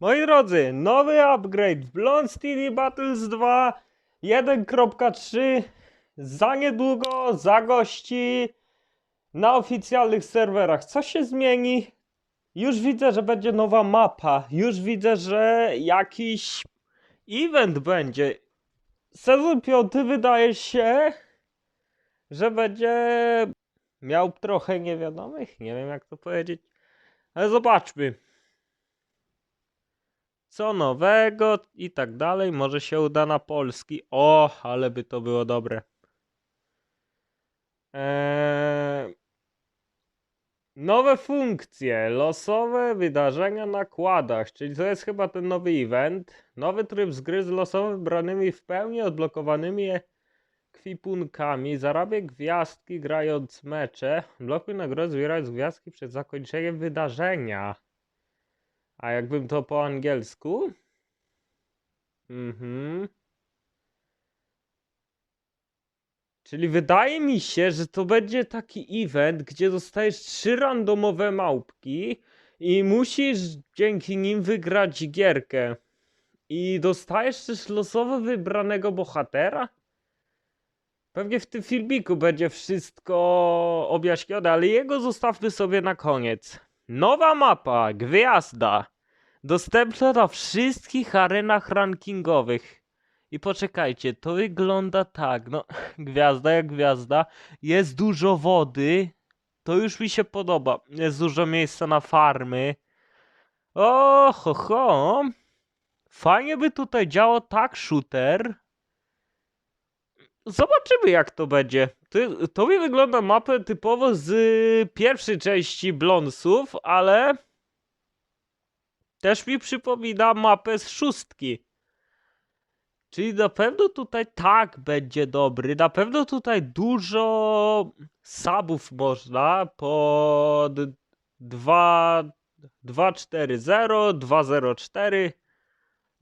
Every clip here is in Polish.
Moi drodzy, nowy upgrade Blond City Battles 2 1.3 za niedługo zagości na oficjalnych serwerach. Co się zmieni? Już widzę, że będzie nowa mapa. Już widzę, że jakiś event będzie. Sezon piąty wydaje się, że będzie miał trochę niewiadomych. Nie wiem jak to powiedzieć. Ale zobaczmy co nowego i tak dalej. Może się uda na polski. O, ale by to było dobre. Eee, nowe funkcje, losowe wydarzenia na kładach, czyli to jest chyba ten nowy event. Nowy tryb z gry z losowo wybranymi w pełni odblokowanymi kwipunkami. Zarabiaj gwiazdki grając mecze. Blokuj nagrody zbierając gwiazdki przed zakończeniem wydarzenia. A jakbym to po angielsku? Mhm. Czyli wydaje mi się, że to będzie taki event, gdzie dostajesz trzy randomowe małpki i musisz dzięki nim wygrać gierkę. I dostajesz też losowo wybranego bohatera? Pewnie w tym filmiku będzie wszystko objaśnione, ale jego zostawmy sobie na koniec. Nowa mapa, gwiazda. Dostępna na wszystkich arenach rankingowych. I poczekajcie, to wygląda tak, no gwiazda jak gwiazda. Jest dużo wody. To już mi się podoba. Jest dużo miejsca na farmy. O, ho, ho. Fajnie by tutaj działał tak shooter. Zobaczymy jak to będzie. To, to mi wygląda mapę typowo z y, pierwszej części Blonsów, ale też mi przypomina mapę z szóstki. Czyli na pewno tutaj tak będzie dobry. Na pewno tutaj dużo subów można pod 2 240, 204.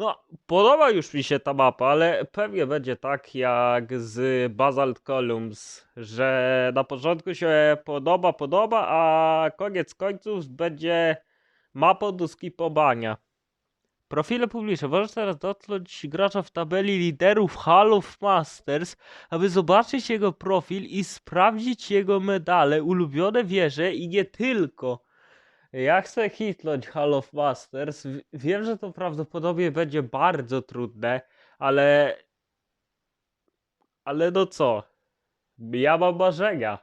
No, podoba już mi się ta mapa, ale pewnie będzie tak jak z Basalt Columns, że na początku się podoba, podoba, a koniec końców będzie mapą do skipowania. Profile publiczne. Możesz teraz dotknąć gracza w tabeli liderów Hall of Masters, aby zobaczyć jego profil i sprawdzić jego medale, ulubione wieże i nie tylko. Ja chcę hitnąć Hall of Masters. Wiem, że to prawdopodobnie będzie bardzo trudne, ale. Ale no co? Ja mam marzenia.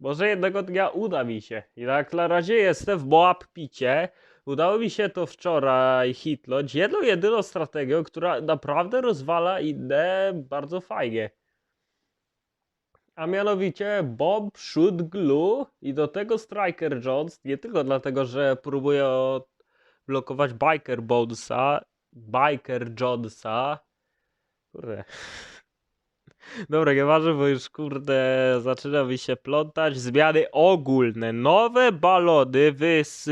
Może jednego dnia uda mi się. I tak na razie jestem w Moab Picie. Udało mi się to wczoraj hitnąć. Jedną jedyną strategią, która naprawdę rozwala inne bardzo fajnie. A mianowicie Bomb, Shoot, Glue i do tego Striker Jones. Nie tylko dlatego, że próbuje blokować Biker Bonesa, Biker Jonesa. Kurde. Dobra, nieważne, bo już kurde zaczyna mi się plątać. Zmiany ogólne, nowe balony wys...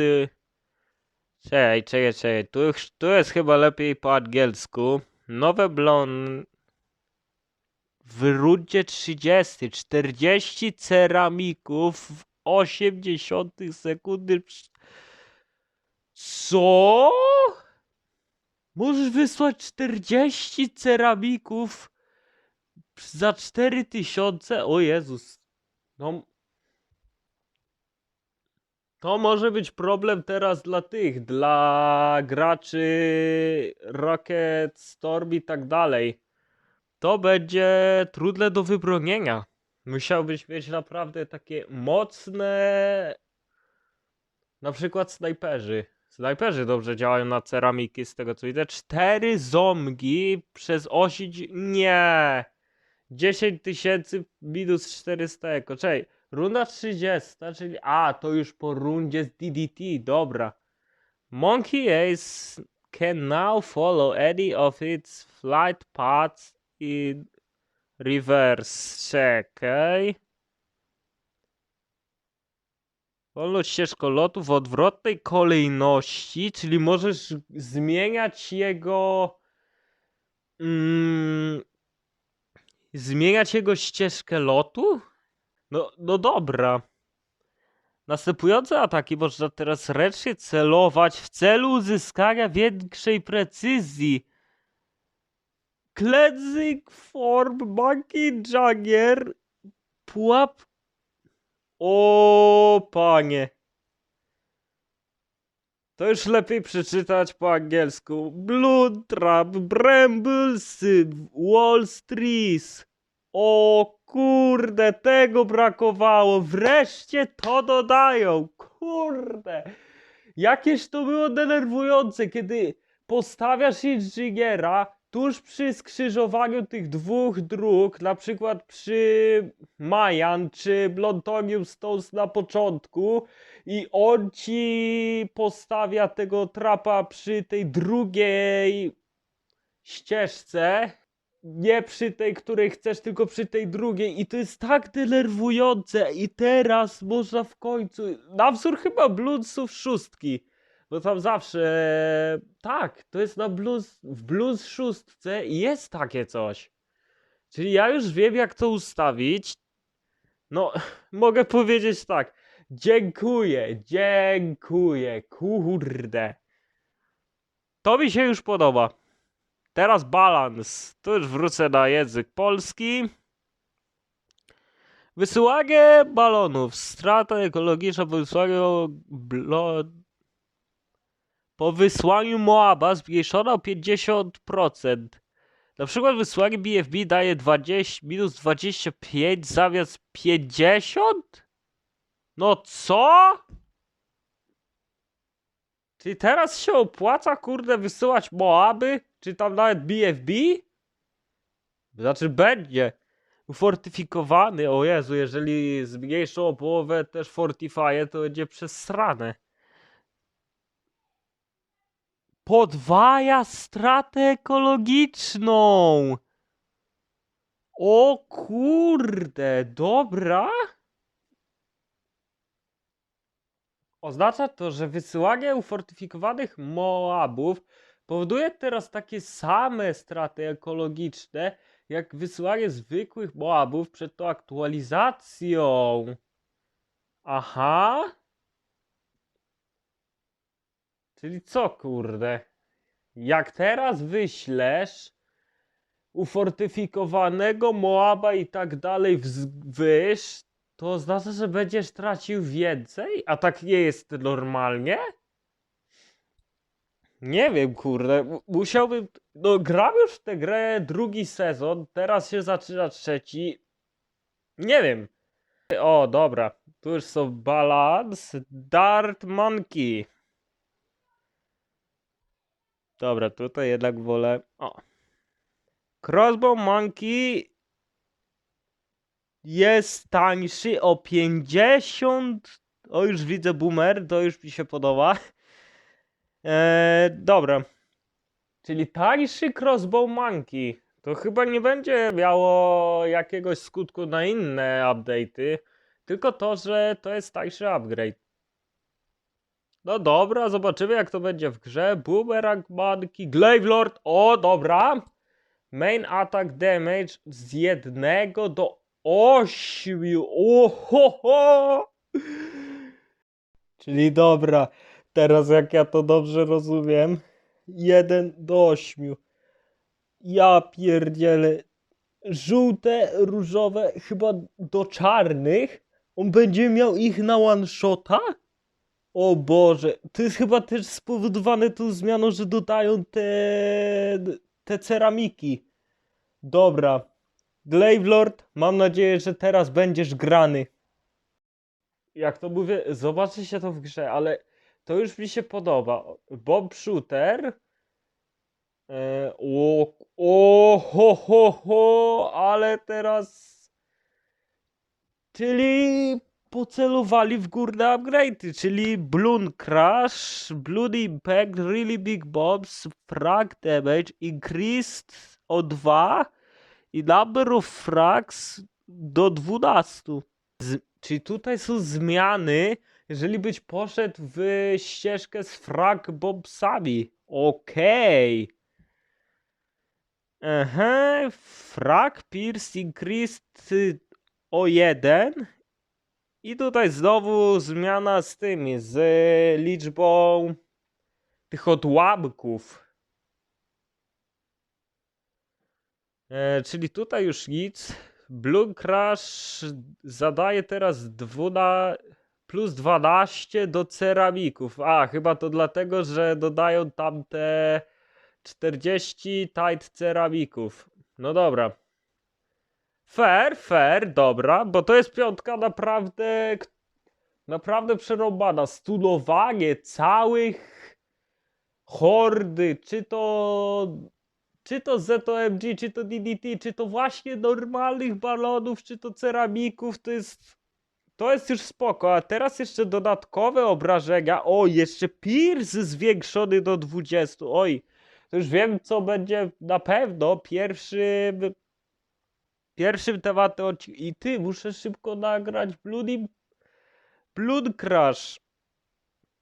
Czekaj, czekaj, czekaj. Tu, tu jest chyba lepiej po angielsku. Nowe blon... W rundzie 30, 40 ceramików w 80 sekundy. Co? Możesz wysłać 40 ceramików za 4000? O Jezus. No. To może być problem teraz dla tych, dla graczy Rocket Storm i tak dalej. To będzie trudne do wybronienia. Musiałbyś mieć naprawdę takie mocne. Na przykład snajperzy. Snajperzy dobrze działają na ceramiki, z tego co widzę. Cztery zomgi przez osi. dzi- Nie! 10 tysięcy minus 400 eko. Czekaj, runda 30, czyli. A, to już po rundzie z DDT, dobra. Monkey Ace can now follow any of its flight paths in reverse. Czekaj. Wolno ścieżką lotu w odwrotnej kolejności, czyli możesz zmieniać jego. Mm, zmieniać jego ścieżkę lotu? No, no dobra. Następujące ataki można teraz ręcznie celować w celu uzyskania większej precyzji. Cleansing Form, Monkey Jagger, pułap... O panie. To już lepiej przeczytać po angielsku. Blood Trap, Brambles, Wall Street. O kurde, tego brakowało. Wreszcie to dodają. Kurde. Jakież to było denerwujące, kiedy postawiasz inżyniera tuż przy skrzyżowaniu tych dwóch dróg, na przykład przy Mayan czy Blontonium Stones na początku i on ci postawia tego trapa przy tej drugiej ścieżce, nie przy tej, której chcesz, tylko przy tej drugiej. I to jest tak denerwujące. I teraz można w końcu, na wzór chyba Bluesów szóstki, bo tam zawsze, tak, to jest na blues, w blues szóstce jest takie coś. Czyli ja już wiem jak to ustawić. No, mogę powiedzieć tak, dziękuję, dziękuję, kurde. To mi się już podoba. Teraz balans. Tu już wrócę na język polski. Wysyłanie balonów. Strata ekologiczna po wysłaniu blo... po wysłaniu Moaba zmniejszona o 50%. Na przykład wysłanie BFB daje 20, minus 25 zamiast 50? No co? Czyli teraz się opłaca, kurde, wysyłać Moaby? Czy tam nawet BFB? Znaczy będzie ufortyfikowany. O Jezu, jeżeli zmniejszą o połowę też Fortify, to będzie przesrane. Podwaja stratę ekologiczną. O kurde, dobra. Oznacza to, że wysyłanie ufortyfikowanych Moabów powoduje teraz takie same straty ekologiczne, jak wysyłanie zwykłych Moabów przed tą aktualizacją. Aha. Czyli co, kurde? Jak teraz wyślesz ufortyfikowanego Moaba i tak dalej wyż, to oznacza, że będziesz tracił więcej? A tak nie jest normalnie? Nie wiem, kurde. Musiałbym. No, gram już w tę grę drugi sezon, teraz się zaczyna trzeci. Nie wiem. O, dobra. Tu już są balans. Dart Monkey. Dobra, tutaj jednak wolę. O. Crossbow Monkey jest tańszy o 50. O, już widzę boomer, to już mi się podoba. Eee, dobra. Czyli tańszy crossbow monkey. To chyba nie będzie miało jakiegoś skutku na inne update'y. Tylko to, że to jest tańszy upgrade. No dobra, zobaczymy jak to będzie w grze. Boomerang Monkey, Glaive Lord. O, dobra. Main attack damage z jednego do ośmiu. Ohoho! Czyli dobra. Teraz jak ja to dobrze rozumiem, 1 do 8. Ja pierdzielę. Żółte, różowe, chyba do czarnych. On będzie miał ich na one shota? O Boże, to jest chyba też spowodowane tą zmianą, że dodają te, te ceramiki. Dobra. Glaive Lord, mam nadzieję, że teraz będziesz grany. Jak to mówię, zobaczy się to w grze, ale to już mi się podoba. Bob Shooter. E, o, o, ho, ho, ho, ale teraz. Czyli pocelowali w górne upgrade'y, czyli Bloon Crash, Blood Impact, Really Big Bombs, Frag Damage, Increased o 2 i Number of Frags do 12. Z, czyli tutaj są zmiany, jeżeli byś poszedł w ścieżkę z frag bombsami. Okej. Aha, frag pierce increased o jeden I tutaj znowu zmiana z tymi, z liczbą tych odłamków. E, czyli tutaj już nic. Blue Crash zadaje teraz dwuna, plus 12 do ceramików. A, chyba to dlatego, że dodają tam te 40 tight ceramików. No dobra. Fair, fair, dobra, bo to jest piątka naprawdę, naprawdę przerąbana. Stulowanie całych hordy, czy to, czy to ZOMG, czy to DDT, czy to właśnie normalnych balonów, czy to ceramików, to jest, to jest już spoko. A teraz jeszcze dodatkowe obrażenia. O, jeszcze Pierce zwiększony do 20. Oj, to już wiem, co będzie na pewno pierwszym pierwszym tematem odcinka. I ty, muszę szybko nagrać Bloody Blood Crash.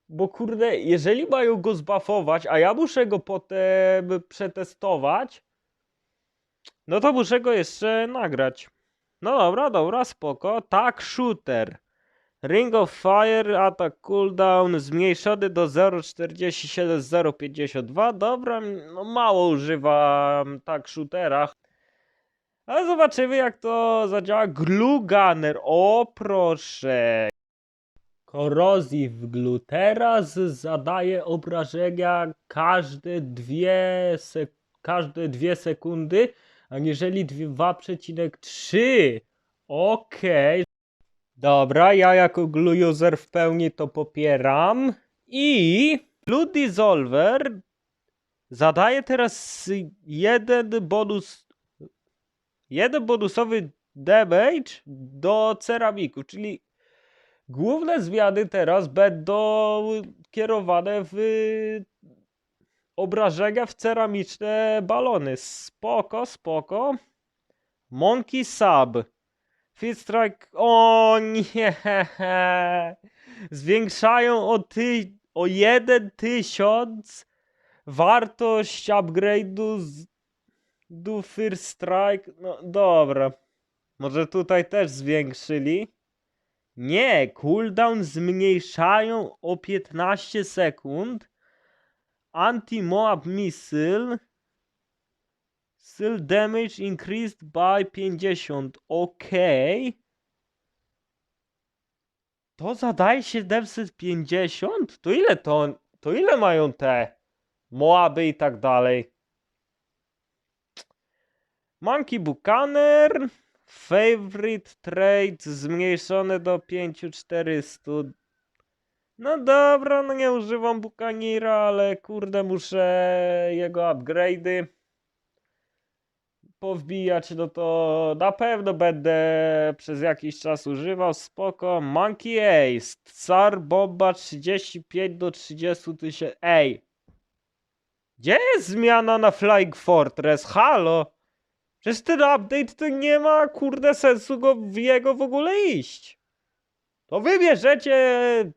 Bo kurde, jeżeli mają go zbafować, a ja muszę go potem przetestować, no to muszę go jeszcze nagrać. No dobra, dobra, spoko. Tak, shooter. Ring of Fire, atak cooldown zmniejszony do 0,47 z 0,52. Dobra, no mało używam tak shooterach. Ale zobaczymy jak to zadziała. Glue Gunner, o proszę. Corrosive Glue teraz zadaje obrażenia każde dwie, sek- każde dwie sekundy, aniżeli 2,3. Okej. Dobra, ja jako glue user w pełni to popieram. I Blue Dissolver zadaje teraz jeden bonus jeden bonusowy damage do ceramiku, czyli główne zmiany teraz będą kierowane w obrażenia w ceramiczne balony. Spoko, spoko. Monkey Sub. Fit Strike. O nie! Zwiększają o, ty, o 1000 wartość upgrade'u z do First Strike. No dobra. Może tutaj też zwiększyli? Nie, cooldown zmniejszają o 15 sekund. Anti-Moab Missile. Still damage increased by 50. Okej. To zadaje 750? To ile to? To ile mają te Moaby i tak dalej? Monkey Buchaner. Favorite trade zmniejszone do 5400. No dobra, no nie używam Bucanira, ale kurde muszę jego upgrade'y powbijać, no to na pewno będę przez jakiś czas używał, spoko. Monkey Ace, Tsar Bomba 35 do 30 tysięcy, ej! Gdzie jest zmiana na Flying Fortress? Halo! Przecież ten update to nie ma kurde sensu go w jego w ogóle iść. To wy bierzecie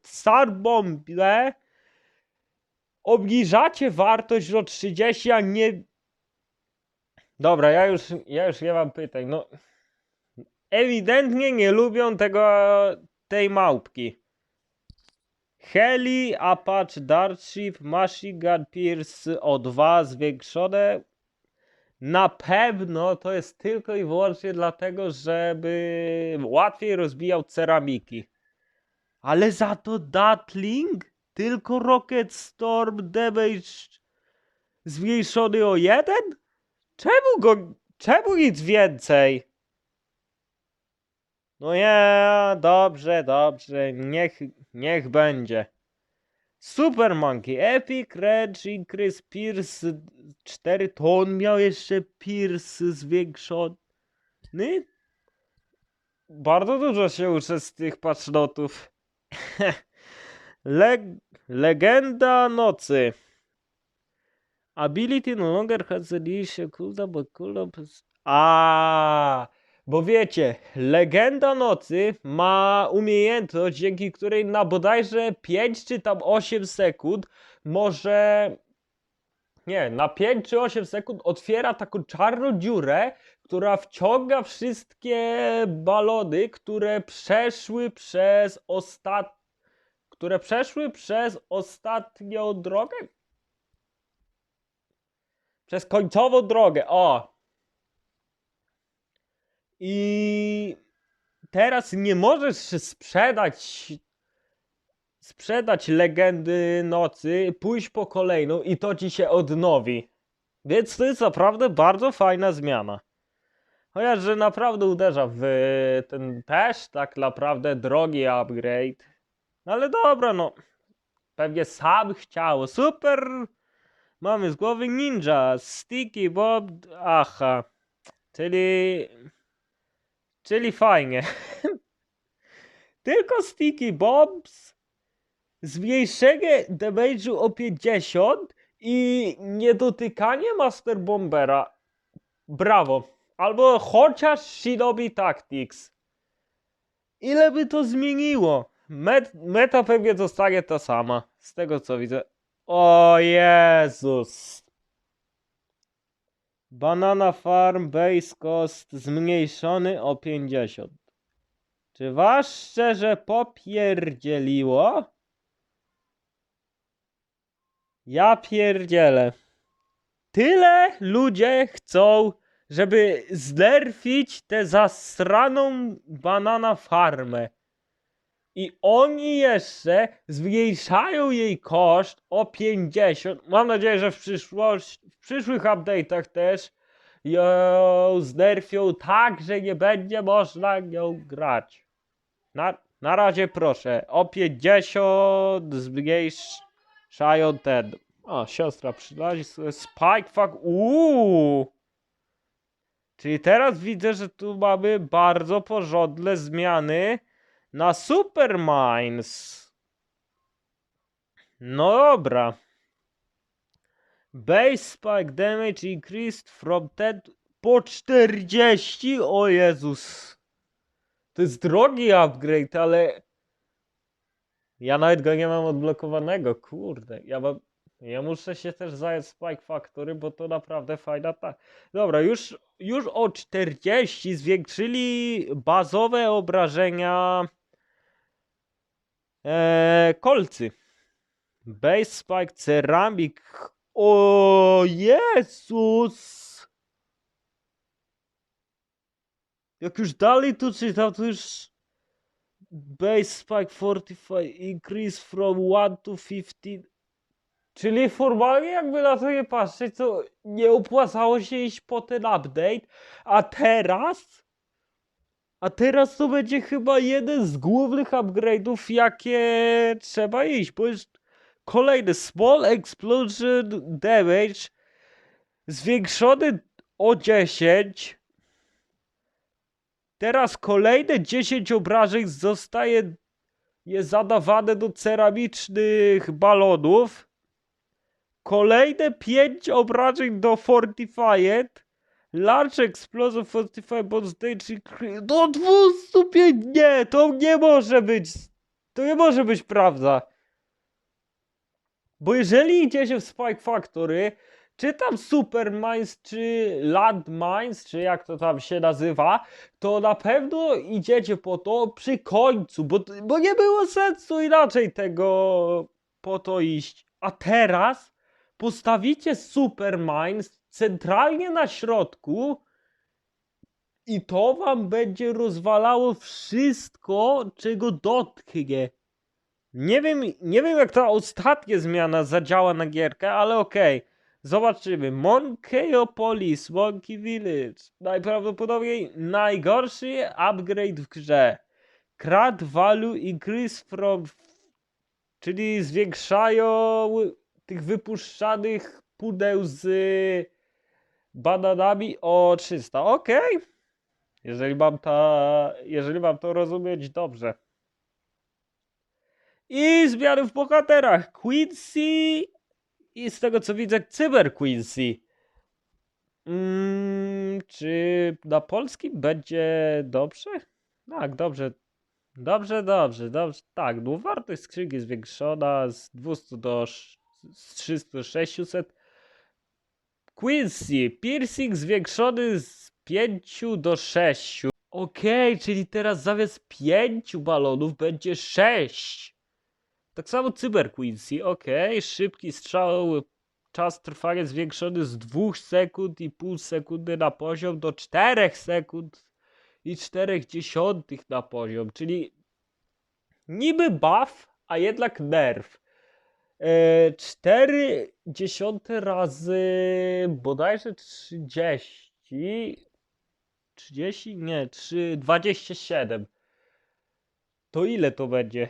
Star Bombę, obniżacie wartość do 30, a nie... Dobra, ja już, ja już nie mam pytań. No, ewidentnie nie lubią tego, tej małpki. Heli, Apache, Darkshift, Machine Gun Pierce o 2 zwiększone. Na pewno to jest tylko i wyłącznie dlatego, żeby łatwiej rozbijał ceramiki. Ale za to Datling tylko Rocket Storm damage zmniejszony o jeden? Czemu go, czemu nic więcej? No nie, dobrze, dobrze, niech, niech będzie. Super Monkey, Epic, Rage, Increase, Pierce 4, to on miał jeszcze Pierce zwiększony. Bardzo dużo się uczę z tych patchnotów. Leg Legenda Nocy. Ability no longer has a leash, cooldown, but cooldown... plus- A, bo wiecie, Legenda Nocy ma umiejętność, dzięki której na bodajże 5 czy tam 8 sekund może nie, na 5 czy 8 sekund otwiera taką czarną dziurę, która wciąga wszystkie balony, które przeszły przez ostat... które przeszły przez ostatnią drogę? Przez końcową drogę, o! I teraz nie możesz sprzedać sprzedać legendy nocy, pójść po kolejną i to ci się odnowi. Więc to jest naprawdę bardzo fajna zmiana. Chociaż, że naprawdę uderza w ten też tak naprawdę drogi upgrade. No ale dobra, no. Pewnie sam chciał. Super. Mamy z głowy ninja, Sticky Bob, aha. Czyli... Czyli fajnie. Tylko Sticky Bobs zmniejszenie damage'u o 50 i niedotykanie Master Bombera. Brawo. Albo chociaż Shinobi Tactics. Ile by to zmieniło? Met, meta pewnie zostanie ta sama. Z tego co widzę. O Jezus. Banana Farm Base Cost zmniejszony o 50. Czy was szczerze popierdzieliło? Ja pierdzielę. Tyle ludzie chcą, żeby znerfić tę zasraną banana farmę. I oni jeszcze zmniejszają jej koszt o 50. Mam nadzieję, że w, przyszłość, w przyszłych update'ach też ją znerfią tak, że nie będzie można nią grać. Na, na razie proszę, o 50 zmniejszają ten. O, siostra przylazi Spike fuck. Uuu. Czyli teraz widzę, że tu mamy bardzo porządne zmiany na Super Mines. No dobra. Base spike damage increased from 10 po 40. O Jezus. To jest drogi upgrade, ale ja nawet go nie mam odblokowanego. Kurde, ja mam ja muszę się też zająć Spike Factory, bo to naprawdę fajna ta. Dobra, już, już o 40 zwiększyli bazowe obrażenia e, kolcy. Base Spike Ceramic. O Jezus! Jak już dalej tu czytam, to już Base Spike 45 increase from 1 to 15. Czyli formalnie jakby na to nie patrzeć, to nie opłacało się iść po ten update, a teraz a teraz to będzie chyba jeden z głównych upgrade'ów, jakie trzeba iść, bo jest kolejny Small Explosion Damage zwiększony o 10. Teraz kolejne 10 obrażeń zostaje jest zadawane do ceramicznych balonów. Kolejne 5 obrażeń do Fortified. Large Explosive Fortified Bond Stage Do 205! Nie, to nie może być. To nie może być prawda. Bo jeżeli idziecie w Spike Factory, czy tam Super Mines, czy Land Mines, czy jak to tam się nazywa, to na pewno idziecie po to przy końcu, bo, bo nie było sensu inaczej tego po to iść. A teraz postawicie Super Mines centralnie na środku i to wam będzie rozwalało wszystko, czego dotknie. Nie wiem, nie wiem jak ta ostatnia zmiana zadziała na gierkę, ale okej. Zobaczymy. Monkeopolis, Monkey Village. Najprawdopodobniej najgorszy upgrade w grze. Crat value increase from... Czyli zwiększają tych wypuszczanych pudeł z bananami o 300. Ok. Jeżeli mam, ta, jeżeli mam to rozumieć dobrze. I zmiany w bohaterach. Quincy i z tego co widzę, Cyber Quincy. Mm, czy na polskim będzie dobrze? Tak, dobrze. Dobrze, dobrze, dobrze. Tak, no wartość skrzynki zwiększona z 200 do z 300 do 600. Quincy, piercing zwiększony z 5 do 6. Okej, czyli teraz zamiast 5 balonów będzie 6. Tak samo Cyber Quincy, okej, szybki strzał, czas trwania zwiększony z 2 sekund i pół sekundy na poziom do 4 sekund i 4 dziesiątych na poziom, czyli niby buff, a jednak nerf. E, 4 dziesiąte razy bodajże 30. 30? Nie, 3, 27. To ile to będzie?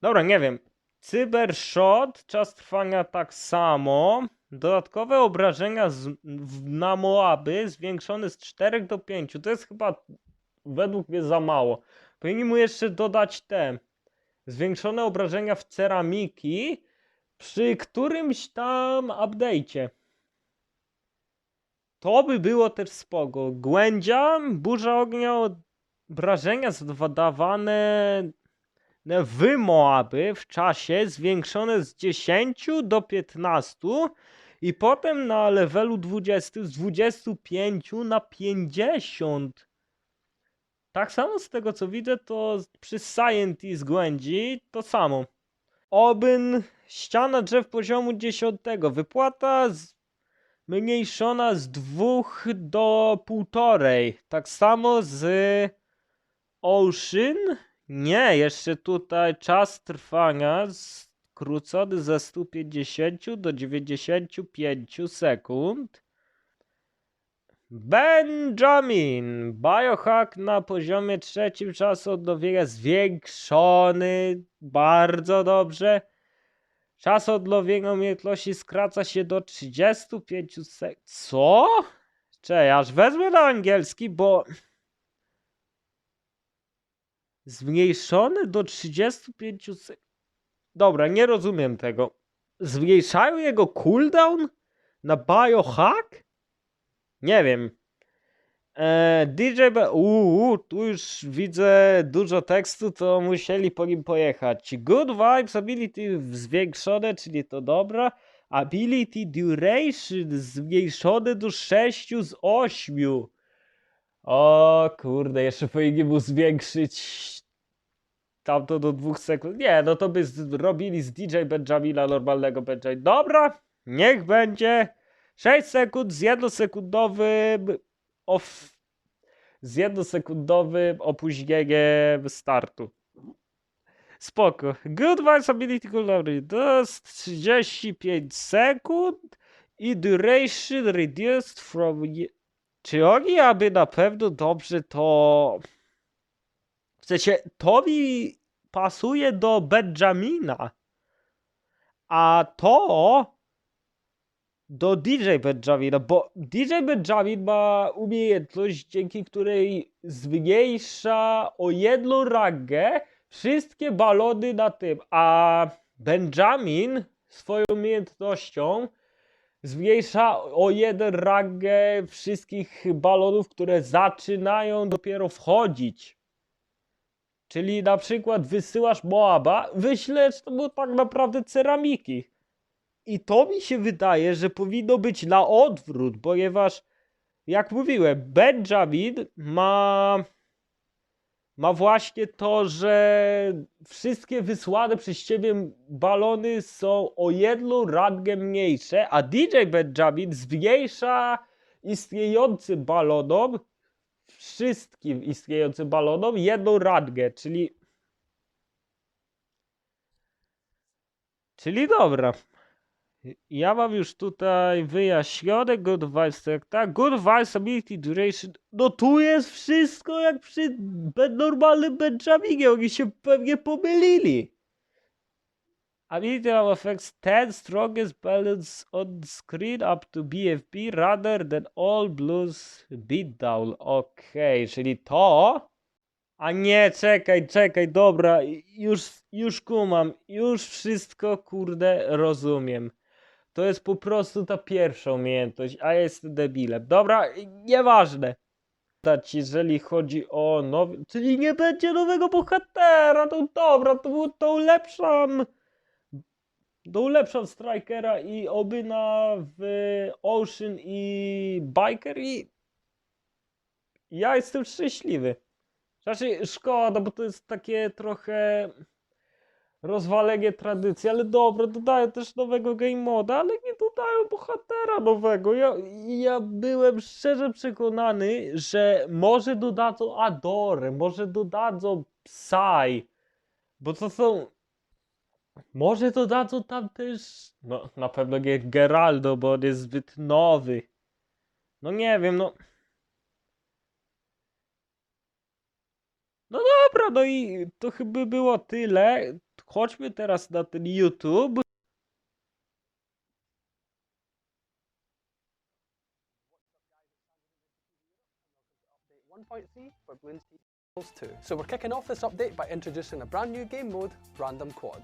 Dobra, nie wiem. Cybershot, czas trwania tak samo. Dodatkowe obrażenia z, w, na Moaby zwiększone z 4 do 5. To jest chyba według mnie za mało. Powinni mu jeszcze dodać te zwiększone obrażenia w ceramiki przy którymś tam update'cie. To by było też spoko. Głędzia, burza ognia, obrażenia zadawane w Moaby w czasie zwiększone z 10 do 15 i potem na levelu 20 z 25 na 50. Tak samo z tego co widzę, to przy Scientist Głędzi to samo. Obyn, ściana drzew poziomu 10. Wypłata zmniejszona z 2 do 1,5. Tak samo z Ocean. Nie, jeszcze tutaj czas trwania skrócony ze 150 do 95 sekund. Benjamin. Biohack na poziomie trzecim czas odnowienia zwiększony. Bardzo dobrze. Czas odnowienia umiejętności skraca się do 35 sekund. Co? Czekaj, aż wezmę na angielski, bo... Zmniejszony do 35 sekund. Dobra, nie rozumiem tego. Zmniejszają jego cooldown na biohack? Nie wiem. E, DJ B. Uuu, tu już widzę dużo tekstu, to musieli po nim pojechać. Good Vibes Ability zwiększone, czyli to dobra. Ability Duration zmniejszone do 6 z 8. O kurde, jeszcze powinni mu zwiększyć tamto do 2 sekund. Nie, no to by zrobili z DJ Benjamina normalnego Benjamina. Dobra, niech będzie. 6 sekund z jednosekundowym off, z jednosekundowym opóźnieniem startu. Spoko. Good Vibes Ability Cooldown to jest 35 sekund i duration reduced from... je- Czy oni aby na pewno dobrze to... W sensie, to mi pasuje do Benjamina. A to do DJ Benjamina, bo DJ Benjamin ma umiejętność, dzięki której zmniejsza o jedną rangę wszystkie balony na tym, a Benjamin swoją umiejętnością zmniejsza o jeden rangę wszystkich balonów, które zaczynają dopiero wchodzić. Czyli na przykład wysyłasz Moaba, wyślesz mu tak naprawdę ceramiki. I to mi się wydaje, że powinno być na odwrót, ponieważ, jak mówiłem, Benjamin ma, ma właśnie to, że wszystkie wysłane przez ciebie balony są o jedną rangę mniejsze, a DJ Benjamin zmniejsza istniejącym balonom, wszystkim istniejącym balonom, jedną rangę, czyli. Czyli dobra. Ja mam już tutaj wyjaśnione Good Vibes, tak? Good Vibes Ability Duration. No tu jest wszystko jak przy normalnym Benjaminie. Oni się pewnie pomylili. Ability now affects 10 strongest balance on screen up to BFB rather than all blues beatdown. Okej, czyli to. A nie, czekaj, czekaj, dobra, już, już kumam, już wszystko, kurde, rozumiem. To jest po prostu ta pierwsza umiejętność, a ja jestem debilem. Dobra, nieważne. Dać, jeżeli chodzi o nowy, czyli nie będzie nowego bohatera, to dobra, to, to ulepszam do ulepszam Strikera i obyna w Ocean i Biker i ja jestem szczęśliwy. Znaczy, szkoda, bo to jest takie trochę rozwalenie tradycji, ale dobra, dodają też nowego game moda, ale nie dodają bohatera nowego. Ja, ja byłem szczerze przekonany, że może dodadzą Adorę, może dodadzą Psy, bo to są... Może dodadzą tam też... No, na pewno nie Geraldo, bo on jest zbyt nowy. No nie wiem, no... No dobra, no i to chyba było tyle. Chodźmy teraz na ten YouTube. 1.3 for Bloons Equals 2. So we're kicking off this update by introducing a brand new game mode, Random Quad.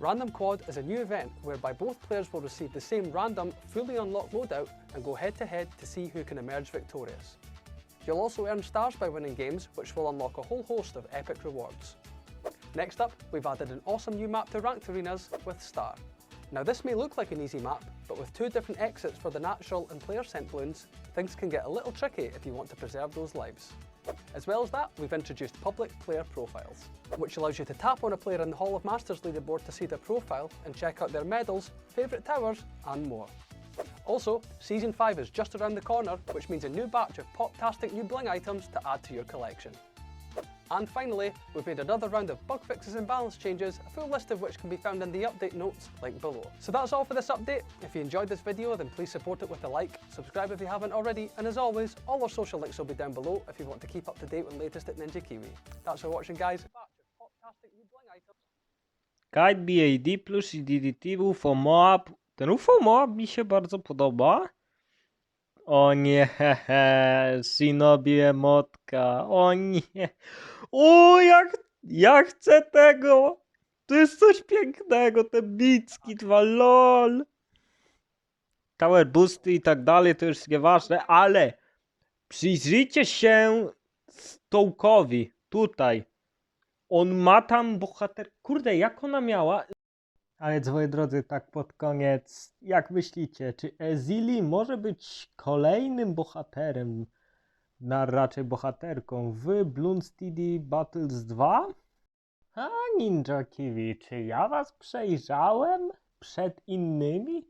Random Quad is a new event whereby both players will receive the same random, fully unlocked loadout and go head to head to see who can emerge victorious. You'll also earn stars by winning games, which will unlock a whole host of epic rewards. Next up, we've added an awesome new map to ranked arenas with Star. Now this may look like an easy map, but with two different exits for the natural and player sent balloons, things can get a little tricky if you want to preserve those lives. As well as that, we've introduced public player profiles, which allows you to tap on a player in the Hall of Masters leaderboard to see their profile and check out their medals, favourite towers, and more. Also, Season 5 is just around the corner, which means a new batch of pop-tastic new bling items to add to your collection. And finally, we've made another round of bug fixes and balance changes, a full list of which can be found in the update notes linked below. So that's all for this update. If you enjoyed this video, then please support it with a like, subscribe if you haven't already, and as always, all our social links will be down below if you want to keep up to date with latest at Ninja Kiwi. Thanks for watching, guys. Guide BAD plus DDT UFO Moab. Ten UFO Moab mi się bardzo podoba. O nie, hehe, Shinobi emotka. O nie. O, jak, ja chcę tego. To jest coś pięknego, te bicki, dwa lol. Tower boosty i tak dalej, to już nieważne, ale przyjrzyjcie się Stołkowi tutaj. On ma tam bohater. Kurde, jak ona miała? Ale moi drodzy, tak pod koniec, jak myślicie, czy Ezili może być kolejnym bohaterem, na raczej bohaterką w Bloomsteady Battles 2? A Ninja Kiwi, czy ja was przejrzałem przed innymi?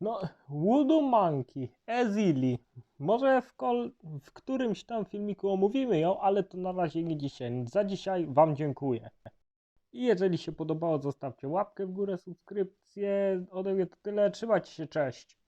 No, Voodoo Monkey, Ezili. Może w, w którymś tam filmiku omówimy ją, ale to na razie nie dzisiaj. Za dzisiaj wam dziękuję. I jeżeli się podobało, zostawcie łapkę w górę, subskrypcję. Ode mnie to tyle. Trzymajcie się, cześć.